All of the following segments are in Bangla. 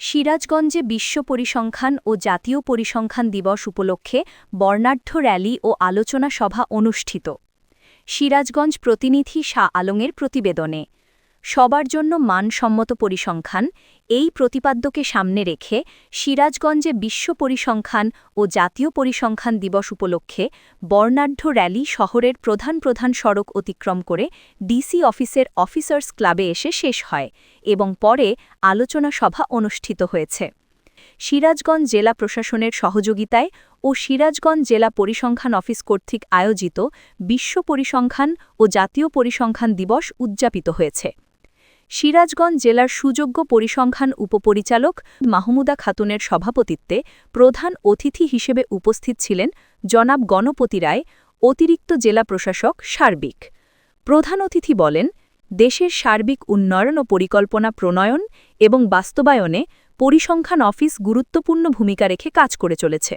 সিরাজগঞ্জে বিশ্ব পরিসংখ্যান ও জাতীয় পরিসংখ্যান দিবস উপলক্ষে বর্ণাঢ্য র্যালি ও আলোচনা সভা অনুষ্ঠিত। সিরাজগঞ্জ প্রতিনিধি শাহ আলমের প্রতিবেদনে সবার জন্য মানসম্মত পরিসংখ্যান এই প্রতিপাদ্যকে সামনে রেখে সিরাজগঞ্জে বিশ্ব পরিসংখ্যান ও জাতীয় পরিসংখ্যান দিবস উপলক্ষে বর্ণাঢ্য র্যালি শহরের প্রধান প্রধান সড়ক অতিক্রম করে ডিসি অফিসের অফিসার্স ক্লাবে এসে শেষ হয় এবং পরে আলোচনা সভা অনুষ্ঠিত হয়েছে। সিরাজগঞ্জ জেলা প্রশাসনের সহযোগিতায় ও সিরাজগঞ্জ জেলা পরিসংখ্যান অফিস কর্তৃক আয়োজিত বিশ্ব পরিসংখ্যান ও জাতীয় পরিসংখ্যান দিবস উদযাপিত হয়েছে। সিরাজগঞ্জ জেলার সুযোগ্য পরিসংখ্যান উপপরিচালক মাহমুদা খাতুনের সভাপতিত্বে প্রধান অতিথি হিসেবে উপস্থিত ছিলেন জনাব গণপতি রায়, অতিরিক্ত জেলা প্রশাসক সার্বিক। প্রধান অতিথি বলেন, দেশের সার্বিক উন্নয়ন ও পরিকল্পনা প্রণয়ন এবং বাস্তবায়নে পরিসংখ্যান অফিস গুরুত্বপূর্ণ ভূমিকা রেখে কাজ করে চলেছে।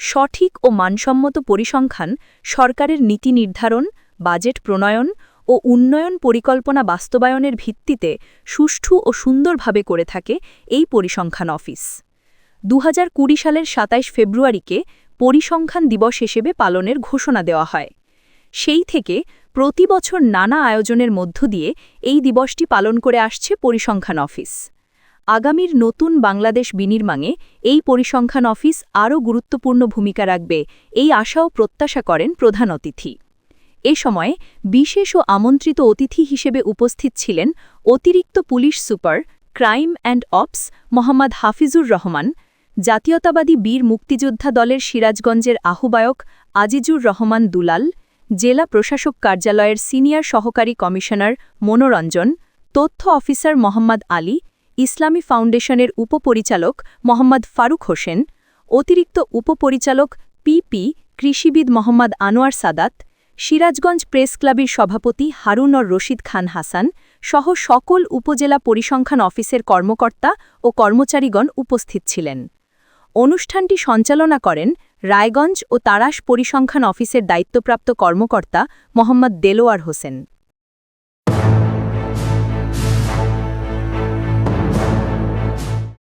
সঠিক ও মানসম্মত পরিসংখ্যান, সরকারের নীতি নির্ধারণ, বাজেট প্রণয়ন ও উন্নয়ন পরিকল্পনা বাস্তবায়নের ভিত্তিতে সুষ্ঠু ও সুন্দরভাবে করে থাকে এই পরিসংখ্যান অফিস। দু হাজার কুড়ি সালের ২৭ ফেব্রুয়ারিকে পরিসংখ্যান দিবস হিসেবে পালনের ঘোষণা দেওয়া হয়। সেই থেকে প্রতি বছর নানা আয়োজনের মধ্য দিয়ে এই দিবসটি পালন করে আসছে পরিসংখ্যান অফিস। আগামীর নতুন বাংলাদেশ বিনির্মাণে এই পরিসংখ্যান অফিস আরও গুরুত্বপূর্ণ ভূমিকা রাখবে এই আশাও প্রত্যাশা করেন প্রধান অতিথি। এ সময় বিশেষ ও আমন্ত্রিত অতিথি হিসেবে উপস্থিত ছিলেন অতিরিক্ত police super, crime and ops Mohammad Hafizur Rahman, জাতীয়তাবাদী বীর মুক্তিযোদ্ধা দলের সিরাজগঞ্জের আহ্বায়ক আজিজুর রহমান দুলাল, জেলা প্রশাসক কার্যালয়ের সিনিয়র সহকারী কমিশনার মনোরঞ্জন, তথ্য অফিসার মোহাম্মদ আলী, ইসলামী ফাউন্ডেশনের উপপরিচালক মোহাম্মদ ফারুক হোসেন, অতিরিক্ত উপপরিচালক পিপি কৃষিবিদ মোহাম্মদ আনোয়ার সাদাত সিরাজগঞ্জ প্রেস ক্লাবের সভাপতি হারুনর রশিদ খান হাসান সহ সকল উপজেলা পরিসংখ্যান অফিসের কর্মকর্তা ও কর্মচারীগণ উপস্থিত ছিলেন। অনুষ্ঠানটি সঞ্চালনা করেন রায়গঞ্জ ও তারাস পরিসংখ্যান অফিসের দায়িত্বপ্রাপ্ত কর্মকর্তা মোহাম্মদ দেলোয়ার হোসেন।